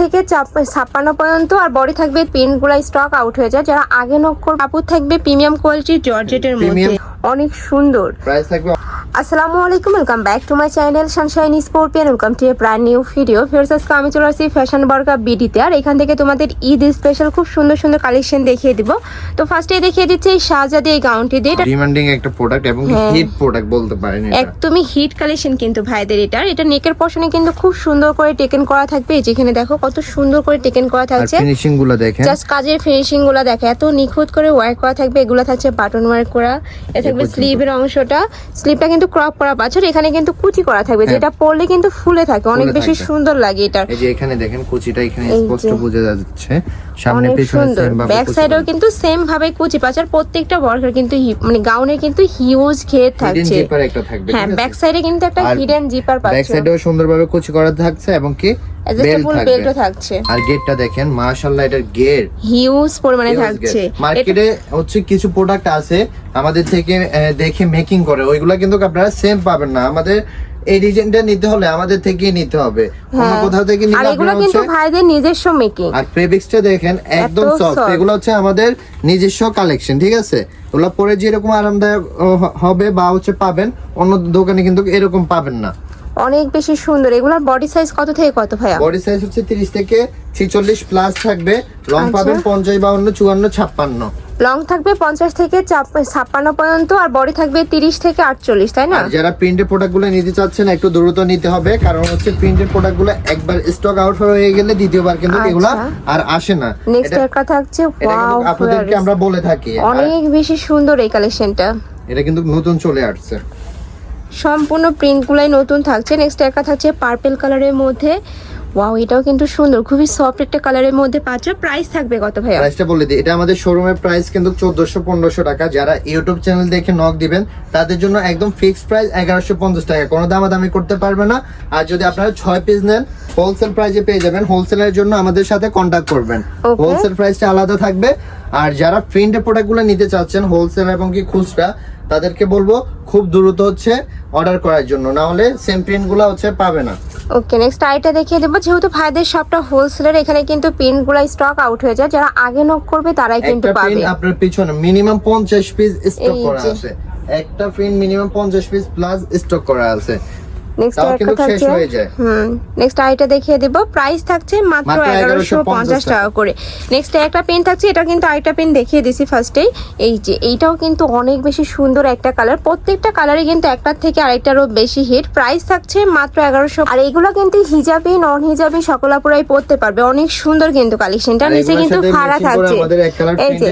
থেকে ছাপ্পান্ন পর্যন্ত আর বডি থাকবে প্রিন্টগুলো স্টক আউট হয়ে যায়। যারা আগে নক্ষর কাপড় থাকবে প্রিমিয়াম কোয়ালিটির জর্জেটের মধ্যে। অনেক সুন্দর। প্রাইস থাকবে আসসালামু আলাইকুম welcome back to my channel Sunshine Sportian welcome to a brand new video ফেরত আজকে আমি চলে আসছি ফ্যাশন বর্গা বিডিতে আর এখান থেকে তোমাদের ঈদ স্পেশাল খুব সুন্দর সুন্দর কালেকশন দেখিয়ে দিব। তো ফার্স্টে দেখিয়ে দিচ্ছি এই শাহজাদি এই গাউনটি দিয়ে। এটা ডিমান্ডিং একটা প্রোডাক্ট এবং হ্যাঁ। হিট প্রোডাক্ট বলতে পারেন এটা। একদমই হিট কালেকশন কিন্তু ভাইদের এটার এটা নেকের পশনে কিন্তু খুব সুন্দর করে টেকেন করা থাকবে। যেখানে দেখো কত সুন্দর করে টেকেন করা থাকছে। ফিনিশিংগুলো দেখেন। জাস্ট কাজের ফিনিশিংগুলো দেখে। এত নিখুঁত করে ওয়ার্ক করা থাকবে। এগুলো থাকছে বাটন ওয়ার্ক করা। এ থাকবে। স্লিভের অংশটা। স্লিভটা কিন্তু ক্রপ করা পাচ্ছ এখানে কিন্তু কুচি করা থাকবে হ্যাঁ। যেটা পরলে কিন্তু ফুলে থাকে। অনেক বেশি সুন্দর লাগে এটা। এই যে এখানে দেখেন কুচিটা এখানে স্পষ্ট। বোঝা যাচ্ছে। সামনে পেছনে সেম ভাবে ব্যাক সাইডেও কিন্তু সেম ভাবে কুচি। পাচ্ছ আর প্রত্যেকটা ওয়ার্কের কিন্তু মানে গাউনের কিন্তু হিউজ ঘের থাকছে। zipper একটা থাকবে হ্যাঁ ব্যাক সাইডে কিন্তু একটা হিডেন জিপার ব্যাক পাচ্ছ। সাইডেও সুন্দরভাবে কুচি করা থাকছে এবং কি অ্যাডজাস্টেবল বেল্টও থাকছে। আর গেটটা দেখেন মাশাআল্লাহ এটার গেট। হিউজ পরিমাণে থাকছে। মার্কেটে হচ্ছে কিছু প্রোডাক্ট আছে আমাদের থেকে দেখে মেকিং করে। ওইগুলা কিন্তু আপনারা সেম পাবেন না। আমাদের এই ডিজাইনটা নিতে হলে আমাদের থেকেই নিতে হবে। অন্য হ্যাঁ। কোথাও থেকে আর নিলে এগুলো কিন্তু ভাইদের নিজস্ব মেকিং আর প্রেবিক্সটা দেখেন একদম সফট এগুলো হচ্ছে আমাদের নিজস্ব কালেকশন ঠিক আছে? ওগুলো পরে যেরকম আরামদায়ক হবে বা হচ্ছে পাবেন অন্য দোকানে কিন্তু এরকম পাবেন না। অনেক বেশি সুন্দর। এগুলোর বডি সাইজ কত থেকে কত ভাইয়া? বডি সাইজ হচ্ছে তিরিশ থেকে ছিচল্লিশ প্লাস থাকবে। লং আচ্ছা। পাবেন পঞ্চাশ বাউন্ন চুয়ান্ন ছাপ্পান্ন। লং থাকবে পঞ্চাশ থেকে চাপ- ছাপ্পান্ন পর্যন্ত আর বডি থাকবে তিরিশ থেকে আটচল্লিশ তাই না? আর যারা প্রিন্টের প্রোডাক্টগুলো নিতে চাচ্ছেন একটু দ্রুত নিতে হবে। কারণ হচ্ছে প্রিন্টের প্রোডাক্টগুলো একবার স্টক আউট হয়ে গেলে দ্বিতীয়বার কিন্তু আচ্ছা। এগুলা আর আসে না। নেক্সট একটা থাকছে ওয়াও আপনাদেরকে আমরা বলে থাকি। অনেক বেশি সুন্দর এই কালেকশনটা এটা কিন্তু নতুন চলে আসছে। সম্পূর্ণ প্রিন্টগুলাই নতুন থাকছে। নেক্সট একটা থাকছে পার্পেল কালারের মধ্যে। ওয়াও এটাও কিন্তু সুন্দর। খুবই সফট একটা কালারের মধ্যে পাচ্ছ। প্রাইস থাকবে কত ভাইয়া? প্রাইসটা বলে দিই। এটা আমাদের শোরুমের প্রাইস কিন্তু চোদ্দশো পনেরোশো টাকা। যারা ইউটিউব চ্যানেল দেখে নক দিবেন তাদের জন্য একদম ফিক্সড প্রাইস এগারোশো পঞ্চাশ টাকা। কোনো দামাদামি করতে পারবে না। আর যদি আপনারা ছয় পিস নেন হোলসেল প্রাইসে পেয়ে যাবেন। হোলসেলের জন্য আমাদের সাথে কন্ট্যাক্ট করবেন. হোলসেল প্রাইসটা আলাদা থাকবে। আর যারা প্রিন্টের প্রোডাক্টগুলো নিতে চাচ্ছেন হোলসেল এবং কি খুচরা তাদেরকে বলব খুব দ্রুত হচ্ছে অর্ডার করার জন্য। না হলে সেম প্রিন্টগুলো হচ্ছে পাবে না। ওকে নেক্সট আইটা দেখিয়ে দেবো। যেহেতু ভাইদের সবটা হোলসেলের এখানে কিন্তু প্রিন্টগুলো স্টক আউট হয়ে যায়। যারা আগে নক করবে তারাই কিন্তু পাবে। প্রিন্ট আপনার পিছনে মিনিমাম পঞ্চাশ পিস স্টক করা আছে। একটা প্রিন্ট মিনিমাম পঞ্চাশ পিস প্লাস স্টক করা আছে। নেক্সট একটা থাকছে হুম নেক্সট আইটা দেখিয়ে দেবো। প্রাইস থাকছে মাত্র এগারোশো পঞ্চাশ টাকা। করে। নেক্সট একটা পেন থাকছে এটা কিন্তু আইটা পেন দেখিয়ে দিছি ফার্স্টেই এই। যে এইটাও কিন্তু অনেক বেশি সুন্দর একটা কালার প্রত্যেকটা কালারে কিন্তু একটার থেকে আরেকটারও বেশি হিট প্রাইস থাকছে মাত্র এগারোশো। আর এগুলো কিন্তু হিজাবি নন হিজাবি সকল আপুরাই পড়তে পারবে। অনেক সুন্দর কিন্তু কালেকশনটা নিচে কিন্তু ফাড়া থাকছে। এই যে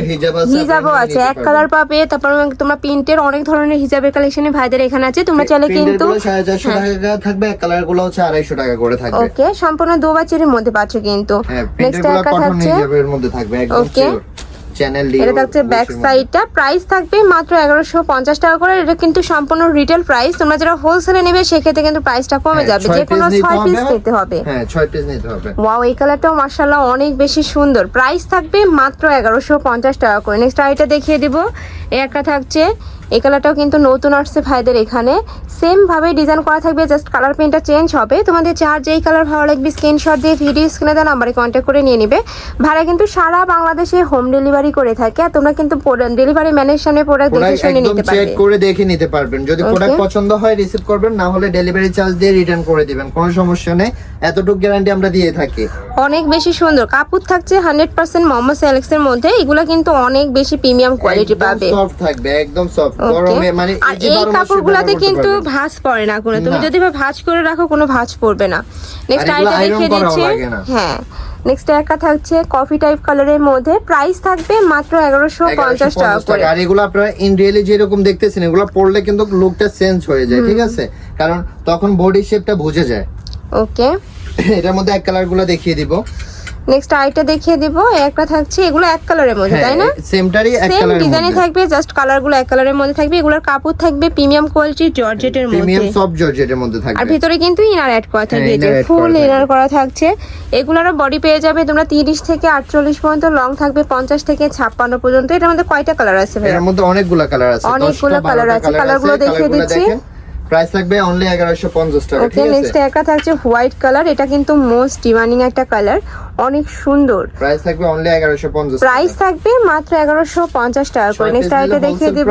হিজাবও আছে। এক কালার পাবে তারপর তোমরা প্রিন্টের অনেক ধরনের হিজাবের কালেকশনে ভাইদের এখানে আছে। তোমরা চাইলে কিন্তু হ্যাঁ। টাকা থাকবে কালারগুলো হচ্ছে আড়াইশো টাকা করে থাকবে। ওকে সম্পূর্ণ দু বাচ্চারের মধ্যে পাচ্ছ কিন্তু। হ্যাঁ নেক্সট প্রিন্টের একটা থাকছে হিজাবের মধ্যে থাকবে. চ্যানেল এটা থাকছে ব্যাক সাইডটা প্রাইস থাকবে মাত্র এগারোশো পঞ্চাশ টাকা করে। এটা কিন্তু সম্পূর্ণ রিটেল প্রাইস তোমরা যারা হোলসেলে নেবে সেক্ষেত্রে কিন্তু প্রাইসটা কমে হ্যাঁ, যাবে। যে কোনো ছয় পিস। নিতে হবে। হ্যাঁ ছয় পিস নিতে হবে। ওয়াও এই কালারটাও মার্শাল্লাহ অনেক বেশি সুন্দর। প্রাইস থাকবে মাত্র এগারোশো পঞ্চাশ টাকা করে। নেক্সট আইটা দেখিয়ে দিব। এই একটা থাকছে এই কালারটাও কিন্তু নতুন আসছে ভাইদের এখানে। সেম ভাবে ডিজাইন করা থাকবে জাস্ট কালার প্রিন্টটা চেঞ্জ হবে। তোমাদের যার যেই কালার ভালো লাগবে স্ক্রিনশট দিয়ে ভিডিও স্ক্রিনে দেওয়া নাম্বারে কন্ট্যাক্ট করে নিয়ে নিবে। ভাড়া কিন্তু সারা বাংলাদেশে হোম ডেলিভারি করে থাকে আর তোমরা কিন্তু ডেলিভারি ম্যানের সামনে প্রোডাক্ট দেখে শুনে নিতে চেক পারবে। করে দেখে নিতে পারবেন। যদি প্রোডাক্ট পছন্দ হয় রিসিভ করবেন না হলে ডেলিভারি চার্জ দিয়ে রিটার্ন করে দিবেন। কোনো সমস্যা নেই। এতটুকু গ্যারান্টি আমরা দিয়ে থাকি। অনেক বেশি সুন্দর। কাপড় থাকছে হান্ড্রেড পার্সেন্ট মোহাম্মদ সেলেক্স এর মধ্যে। এগুলো কিন্তু অনেক বেশি প্রিমিয়াম কোয়ালিটি পাবে। সফট থাকবে একদম সফট. গরমে মানে আর এই কাপড়গুলোতে কিন্তু ভাঁজ পড়ে না কোনো। তুমি যদি ভাঁজ করে রাখো কোনো ভাঁজ পড়বে না। নেক্সট আইটা দেখিয়ে দিচ্ছি। হ্যাঁ। নেক্সট একটা থাকছে কফি টাইপ কালারের মধ্যে। প্রাইস থাকবে মাত্র এগারোশো পঞ্চাশ টাকা 1150 করে। আর এগুলো আপনারা ইন রিয়েলি যেরকম দেখতেছেন এগুলো পরলে কিন্তু লুকটা চেঞ্জ হয়ে যায় ঠিক আছে? কারণ তখন বডি শেপটা বুঝে যায়। ওকে এটার মধ্যে এক কালারগুলো দেখিয়ে দিব। নেক্সট আইটা দেখিয়ে দিব একটা থাকছে এগুলো এক কালারের মধ্যে তাই না? সেমটারই হ্যাঁ, এক কালারের ডিজাইনে থাকবে জাস্ট কালারগুলো এক কালারের মধ্যে থাকবে এগুলোর কাপড় থাকবে প্রিমিয়াম কোয়ালিটির জর্জেটের প্রিমিয়াম মধ্যে সফট জর্জেটের মধ্যে আর ভিতরে কিন্তু ইনার অ্যাড করা থাকবে হ্যাঁ, যে ফুল ইনার করা থাকছে। এগুলোরও বডি পেয়ে যাবে তোমরা তিরিশ থেকে আটচল্লিশ পর্যন্ত লং থাকবে পঞ্চাশ থেকে ছাপ্পান্ন পর্যন্ত। এটার মধ্যে কয়টা কালার আছে ভাইয়া? এর মধ্যে অনেকগুলা কালার আছে অনেকগুলো 10টা, colour 12টা আছে, colour colour গুলো দেখিয়ে দিচ্ছি। প্রাইস থাকবে অনলি এগারোশো পঞ্চাশ টাকা ওকে নেক্সট একটা থাকছে হোয়াইট কালার এটা কিন্তু মোস্ট ডিমান্ডিং একটা কালার অনেক সুন্দর। প্রাইস থাকবে অনলি এগারোশো পঞ্চাশ প্রাইস থাকবে মাত্র এগারোশো পঞ্চাশ টাকা করে। নেক্সট আইটা দেখিয়ে দিব।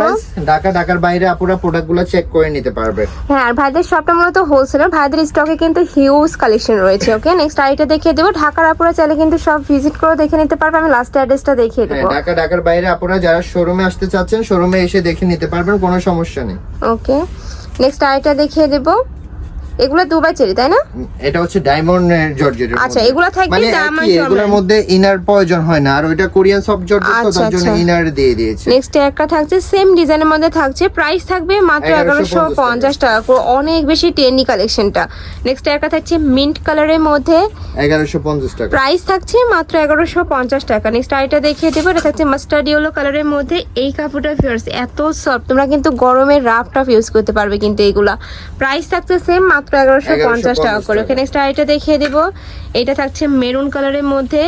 ঢাকা ঢাকার বাইরে আপুরা প্রোডাক্টগুলো চেক করে নিতে পারবে। হ্যাঁ আর ভাইদের শপটা মূলত হোলসেলার ভাইদের স্টকে কিন্তু হিউজ কালেকশন রয়েছে ওকে নেক্সট আইটা দেখিয়ে দেবো। ঢাকার আপুরা চাইলে কিন্তু সব ভিজিট করে দেখে নিতে পারবে। আমি লাস্ট অ্যাড্রেসটা দেখিয়ে হ্যাঁ দেবো। ঢাকা ঢাকার বাইরে আপুরা যারা শোরুমে আসতে চাচ্ছেন শোরুমে এসে দেখে নিতে পারবেন কোনো সমস্যা নেই। ওকে নেক্সট আইটা দেখিয়ে দেবো। এগুলো দুবাই চেরি তাই না? এটা হচ্ছে ডায়মন্ড জর্জেট আচ্ছা, এগুলো থাকবে মানে একই, জর্জেট। এগুলোর মধ্যে ইনার প্রয়োজন হয় না আর ওইটা কোরিয়ান সফট জর্জেট তো আচ্ছা, তার জন্য আচ্ছা। ইনার দিয়ে দিয়েছে। নেক্সট একটা থাকছে সেম ডিজাইনের মধ্যে থাকছে প্রাইস থাকবে মাত্র 1150 টাকা। করে অনেক বেশি টেনি কালেকশনটা নেক্সট একটা থাকছে মিন্ট কালারের মধ্যে। এগারোশো পঞ্চাশ টাকা। প্রাইস থাকছে মাত্র এগারোশো পঞ্চাশ টাকা। নেক্সট আইটা দেখিয়ে দেবো এটা থাকছে মাস্টার্ড ইয়েলো কালারের মধ্যে। এই কাপড়টা ফিয়ার্স এত সফট তোমরা কিন্তু গরমে রাফ টাফ ইউজ করতে পারবে কিন্তু এইগুলা প্রাইস থাকছে সেম মাত্র এগারোশো পঞ্চাশ টাকা করে। ওকে নেক্সট আইটা দেখিয়ে দেবো। এটা থাকছে মেরুন কালারের মধ্যে।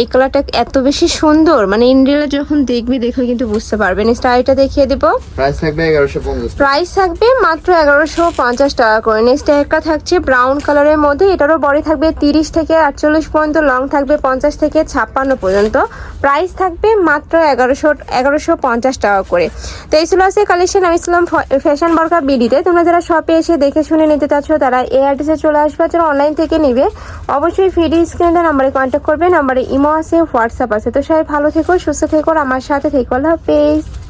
এই কালারটা এত বেশি সুন্দর। মানে ইন্ডিয়ালে যখন দেখবি দেখে কিন্তু বুঝতে পারবে। নেক্সট আইটা দেখিয়ে দেবো। প্রাইস থাকবে এগারোশো প্রাইস থাকবে মাত্র এগারোশো পঞ্চাশ টাকা করে। নেক্সট একটা থাকছে ব্রাউন কালারের মধ্যে। এটারও বডি থাকবে তিরিশ থেকে আটচল্লিশ পর্যন্ত লং থাকবে পঞ্চাশ থেকে ছাপ্পান্ন পর্যন্ত। প্রাইস থাকবে মাত্র এগারোশো এগারোশো পঞ্চাশ টাকা করে। তো এই ছিল আছে কালেকশন আমি ছিলাম ফ্যাশন বর্কা বিডিতে। তোমরা যারা শপে এসে দেখে শুনে নিতে চাচ্ছ তারা এই অ্যাড্রেসে চলে আসবে, যারা অনলাইন থেকে নিবে। অবশ্যই ফিডি স্ক্রিনে নাম্বারে কন্ট্যাক্ট করবে নাম্বারে ইমো আছে হোয়াটসঅ্যাপ আছে। তো সবাই ভালো থেকো, সুস্থ থেকো আমার সাথে থেকো। আল্লাহ হাফেজ।